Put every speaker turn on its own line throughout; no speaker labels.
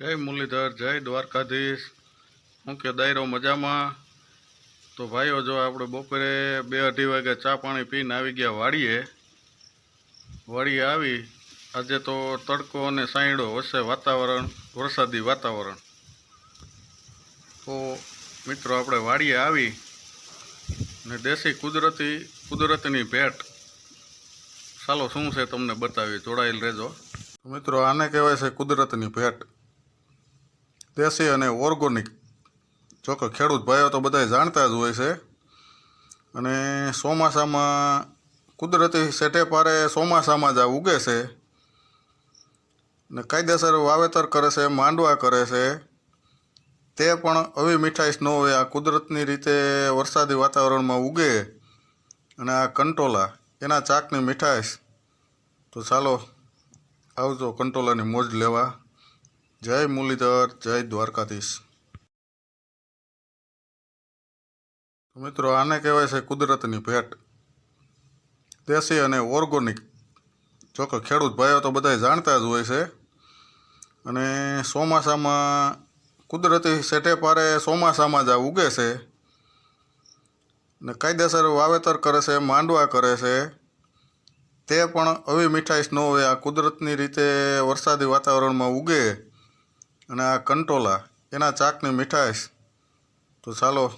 જય મુરલીધર, જય દ્વારકાધીશ. હું કે દાયરો મજામાં? તો ભાઈઓ, જો આપણે બપોરે બે અઢી વાગે ચા પાણી પીને આવી ગયા વાડીએ વાડીએ આવી. આજે તો તડકો અને સાંયડો વચ્ચે વાતાવરણ, વરસાદી વાતાવરણ. તો મિત્રો, આપણે વાડીએ આવી ને દેશી કુદરતી, કુદરતની ભેટ. ચાલો, શું છે તમને બતાવી જોડાયેલ રહેજો. મિત્રો, આને કહેવાય છે કુદરતની ભેટ. દેશી અને ઓર્ગોનિક. જો કે ખેડૂત ભાઈઓ તો બધા જાણતા જ હોય છે. અને ચોમાસામાં કુદરતી સેટેપારે ચોમાસામાં જ આ ઉગે છે. ને કાયદેસર વાવેતર કરે છે, માંડવા કરે છે. તે પણ આવી મીઠાઈશ ન હોય, આ કુદરતની રીતે વરસાદી વાતાવરણમાં ઉગે અને આ કંટોલા, એના ચાકની મીઠાઈશ. તો ચાલો, આવજો કંટોલાની મોજ લેવા. જય મુરલીધર, જય દ્વારકાધીશ. મિત્રો, આને કહેવાય છે કુદરતની ભેટ. દેશી અને ઓર્ગોનિક. જો કે ખેડૂત ભાઈઓ તો બધા જાણતા જ હોય છે. અને ચોમાસામાં કુદરતી સેટે પારે ચોમાસામાં જ આ ઉગે છે. ને કાયદેસર વાવેતર કરે છે, માંડવા કરે છે. તે પણ આવી મીઠાઈશ ન હોય, આ કુદરતની રીતે વરસાદી વાતાવરણમાં ઉગે. અને આ કંટોલા, એના ચાકની મીઠાઈશ તો ચાલો,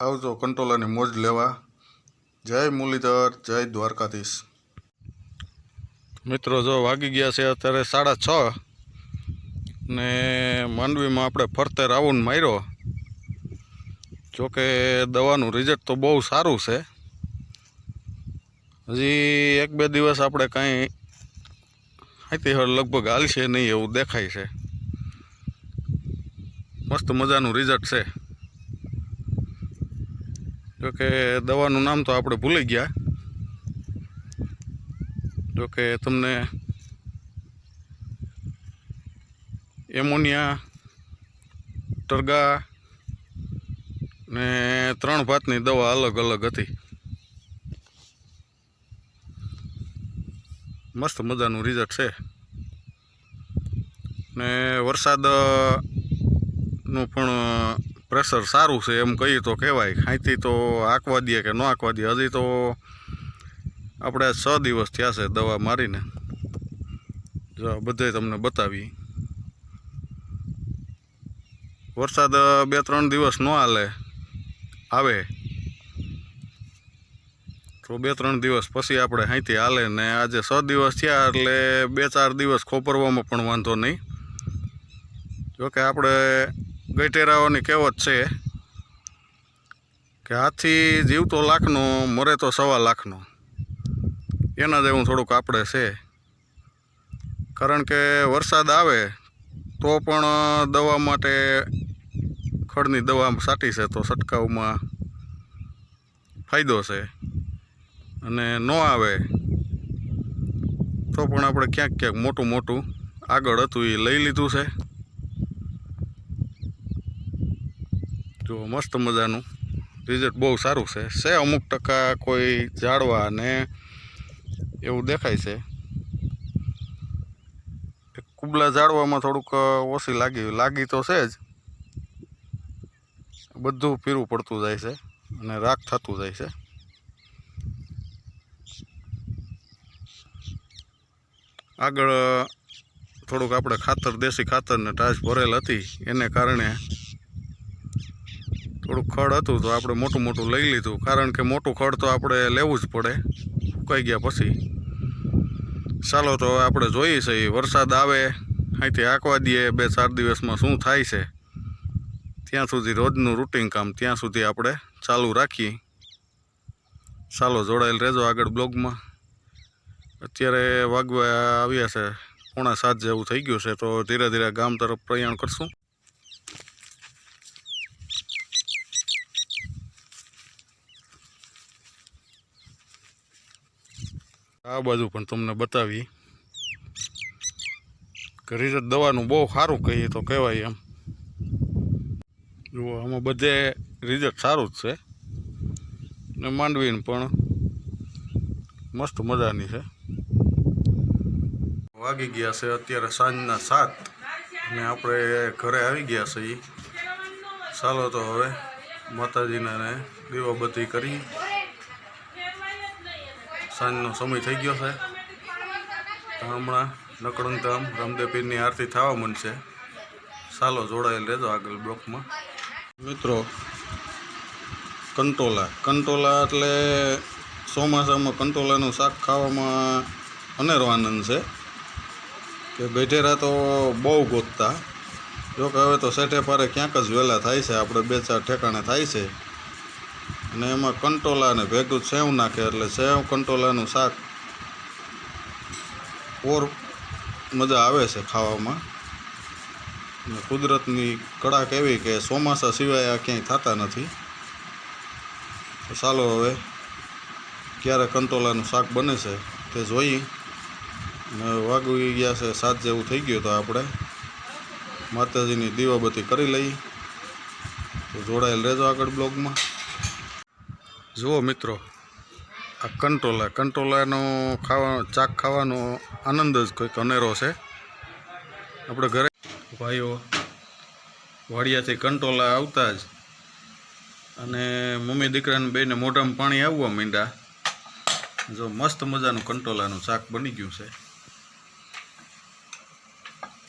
આવજો કંટોલાની મોજ લેવા. જય મુરલીધર, જય દ્વારકાધીશ. મિત્રો, જો વાગી ગયા છે અત્યારે સાડા છ ને માંડવીમાં આપણે ફરતે રાઉન્ડ માર્યો. જોકે દવાનું રિઝલ્ટ તો બહુ સારું છે. હજી એક બે દિવસ આપણે કાંઈ અહીંથી લગભગ હાલશે નહીં એવું દેખાય છે. મસ્ત મજાનું રિઝલ્ટ છે. જોકે દવાનું નામ તો આપણે ભૂલી ગયા. જોકે તમને એમોનિયા, ટરગા ને ત્રણ ભાતની દવા અલગ અલગ હતી. મસ્ત મજાનું રિઝલ્ટ છે. ને વરસાદ નું પણ પ્રેશર સારું છે એમ કહીએ તો કહેવાય. ખાંચી તો આંકવા દઈએ કે ન આંકવા દઈએ. હજી તો આપણે છ દિવસ થયા છે દવા મારીને. જો બધે તમને બતાવી વરસાદ બે ત્રણ દિવસ ન હાલે, આવે. તો બે ત્રણ દિવસ પછી આપણે અહીંથી હાલે ને આજે છ દિવસ થયા એટલે બે ચાર દિવસ ખોપરવામાં પણ વાંધો નહીં. જોકે આપણે ગઈટેરાઓની કહેવત છે કે હાથી જીવતો લાખનો, મરે તો સવા લાખનો. એના જેવું થોડુંક આપણે છે. કારણ કે વરસાદ આવે તો પણ દવા માટે ખડની દવા સાટી છે તો છંટકાવમાં ફાયદો છે. અને ન આવે તો પણ આપણે ક્યાંક ક્યાંક મોટું મોટું આગળ હતું એ લઈ લીધું છે. જો મસ્ત મજાનું. રિઝલ્ટ બહુ સારું છે. છે અમુક ટકા કોઈ ઝાડવા ને એવું દેખાય છે. કુબલા ઝાડવામાં થોડુંક ઓછી લાગી લાગી તો છે જ. બધું પીરું પડતું જાય છે અને રાખ થતું જાય છે. આગળ થોડુંક આપણે ખાતર, દેશી ખાતરને ટાચ ભરેલ હતી. એને કારણે થોડુંક ખડ હતું તો આપણે મોટું મોટું લઈ લીધું. કારણ કે મોટું ખડ તો આપણે લેવું જ પડે. સુકાઈ ગયા પછી. ચાલો તો આપણે જોઈએ છે વરસાદ આવે, અહીંથી આંકવા દઈએ બે ચાર દિવસમાં શું થાય છે. ત્યાં સુધી રોજનું રૂટિન કામ ત્યાં સુધી આપણે ચાલુ રાખીએ. ચાલો જોડાયેલ રહેજો આગળ બ્લોગમાં. અત્યારે વાગવા આવ્યા છે, પોણા સાત જેવું થઈ ગયું છે, તો ધીરે ધીરે ગામ તરફ પ્રયાણ કરશું. આ બાજુ પણ તમને બતાવી. રિઝલ્ટ દવાનું બહુ સારું કહીએ તો કહેવાય એમ. જુઓ, આમાં બધે રિઝલ્ટ સારું જ છે. ને માંડવીને પણ મસ્ત મજાની છે. વાગી ગયા છે અત્યારે સાંજના સાત. અને આપણે ઘરે આવી ગયા છીએ. ચાલો તો હવે માતાજીને ને દીવાબત્તી કરી. સાંજનો સમય થઈ ગયો છે. હમણાં નકળંતામ રામદેવપીરની આરતી થવા માંડશે. ચાલો જોડાયેલ રહેજો આગળ બ્લોકમાં. મિત્રો, કંટોલા. કંટોલા એટલે ચોમાસામાં કંટોલાનું શાક ખાવામાં અનેરો આનંદ છે કે ગઢેરા તો બહુ ગોતતા. જો કે હવે તો સેઠે પારે ક્યાંક જ વહેલા થાય છે, આપણે બે ચાર ઠેકાણે થાય છે. અને એમાં કંટોલાને ભેગું સેવ નાખે એટલે સેવ, કંટોલાનું શાક. ઓર મજા આવે છે ખાવામાં. ને કુદરતની કડાક એવી કે ચોમાસા સિવાય આ ક્યાંય થતા નથી. તો ચાલો હવે ક્યારે કંટોલાનું શાક બને છે તે જોઈ ને વાગી ગયા છે સાત જેવું થઈ ગયું તો આપણે માતાજીની દીવાબત્તી કરી લઈએ. તો જોડાયેલ રહેજો આગળ બ્લોગમાં. જુઓ મિત્રો, આ કંટોલા. કંટોલાનો ખાવા, ચાક ખાવાનો આનંદ જ કંઈક અનેરો છે. આપણે ઘરે ભાઈઓ વાડિયાથી કંટોલા આવતા જ અને મમ્મી દીકરાને બેને મોઢામાં પાણી આવવા માંડ્યા. જો મસ્ત મજાનું કંટોલાનું શાક બની ગયું છે.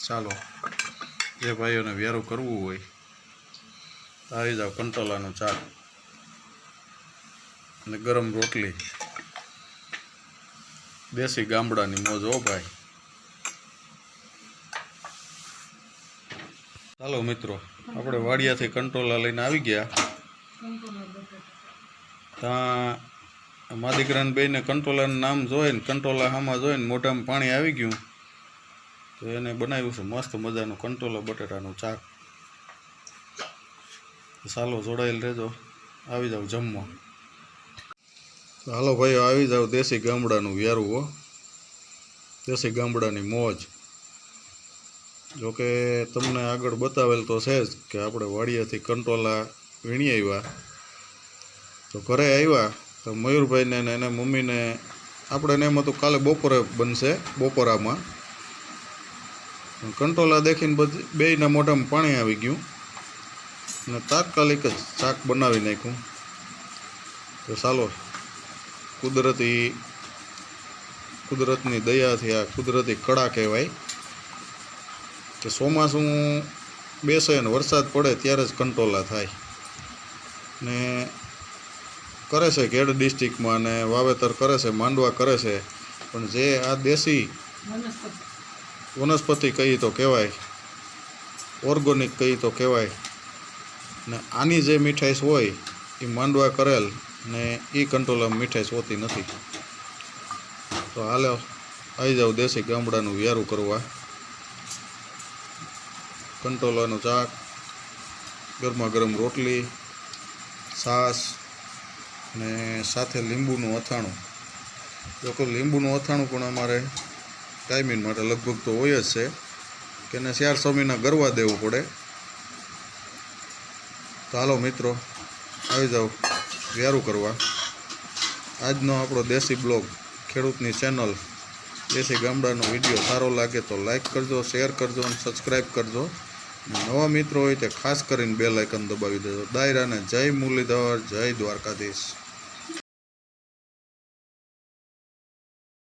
ચાલો, જે ભાઈઓને વ્યારું કરવું હોય આવી જાઓ કંટોલાનું શાક. અને ગરમ રોટલી. દેશી ગામડાની મોજ હો ભાઈ. ચાલો મિત્રો, આપણે વાડિયાથી કંટ્રોલા લઈને આવી ગયા. ત્યાં મા દીકરાને બેને કંટ્રોલાનું નામ જોઈને કંટ્રોલા હામાં જોઈને મોઢામાં પાણી આવી ગયું. તો એને બનાવ્યું છે મસ્ત મજાનું કંટ્રોલા બટેટાનું ચાક ચાલો જોડાયેલ રહેજો. આવી જાવ જમવા. હાલો ભાઈ, આવી જાવ દેશી ગામડાનું વ્યારું હો. દેશી ગામડાની મોજ. જોકે તમને આગળ બતાવેલ તો છે જ કે આપણે વાડિયાથી કંટોલા વીણી આવ્યા. તો ઘરે આવ્યા, તો મયુરભાઈને ને એને મમ્મીને આપણે એમ હતું કાલે બપોરે બનશે, બપોરામાં. કંટોલા દેખીને બધી બેયના મોઢામાં પાણી આવી ગયું. અને તાત્કાલિક જ શાક બનાવી નાખ્યું. તો ચાલો કુદરતી, કુદરતની દયાથી આ કુદરતી કળા કહેવાય. કે ચોમાસું બેસે અને વરસાદ પડે ત્યારે જ કંટોલા થાય. ને કરે છે ખેડ ડિસ્ટ્રિક્ટમાં ને વાવેતર કરે છે, માંડવા કરે છે. પણ જે આ દેશી વનસ્પતિ કહી તો કહેવાય, ઓર્ગોનિક કહી તો કહેવાય. ને આની જે મીઠાઈશ હોય એ માંડવા કરેલ ને એ કંટ્રોલ મીઠાશ હોતી નથી. તો હાલો આવી જાવ દેશી ગામડાનું વ્યારું કરવા. કંટોલાનું ચાક ગરમા ગરમ રોટલી, છાશ ને સાથે લીંબુનું અથાણું. જો કે લીંબુનું અથાણું પણ અમારે ટાઈમિંગ માટે લગભગ તો હોય જ છે, કે એને ચાર સ્વામીના ગરવા દેવું પડે. તો હાલો મિત્રો, આવી જાઓ. વ્યારું કરવા. આજનો આપણો દેશી બ્લોગ, ખેડૂતની ચેનલ દેશી ગામડાનો વીડિયો સારો લાગે તો લાઇક કરજો શેર કરજો અને સબસ્ક્રાઈબ કરજો. નવા મિત્રો હોય તે ખાસ કરીને બે લાઇકન દબાવી દેજો. દાયરાને જય મુરલીધર, જય દ્વારકાધીશ.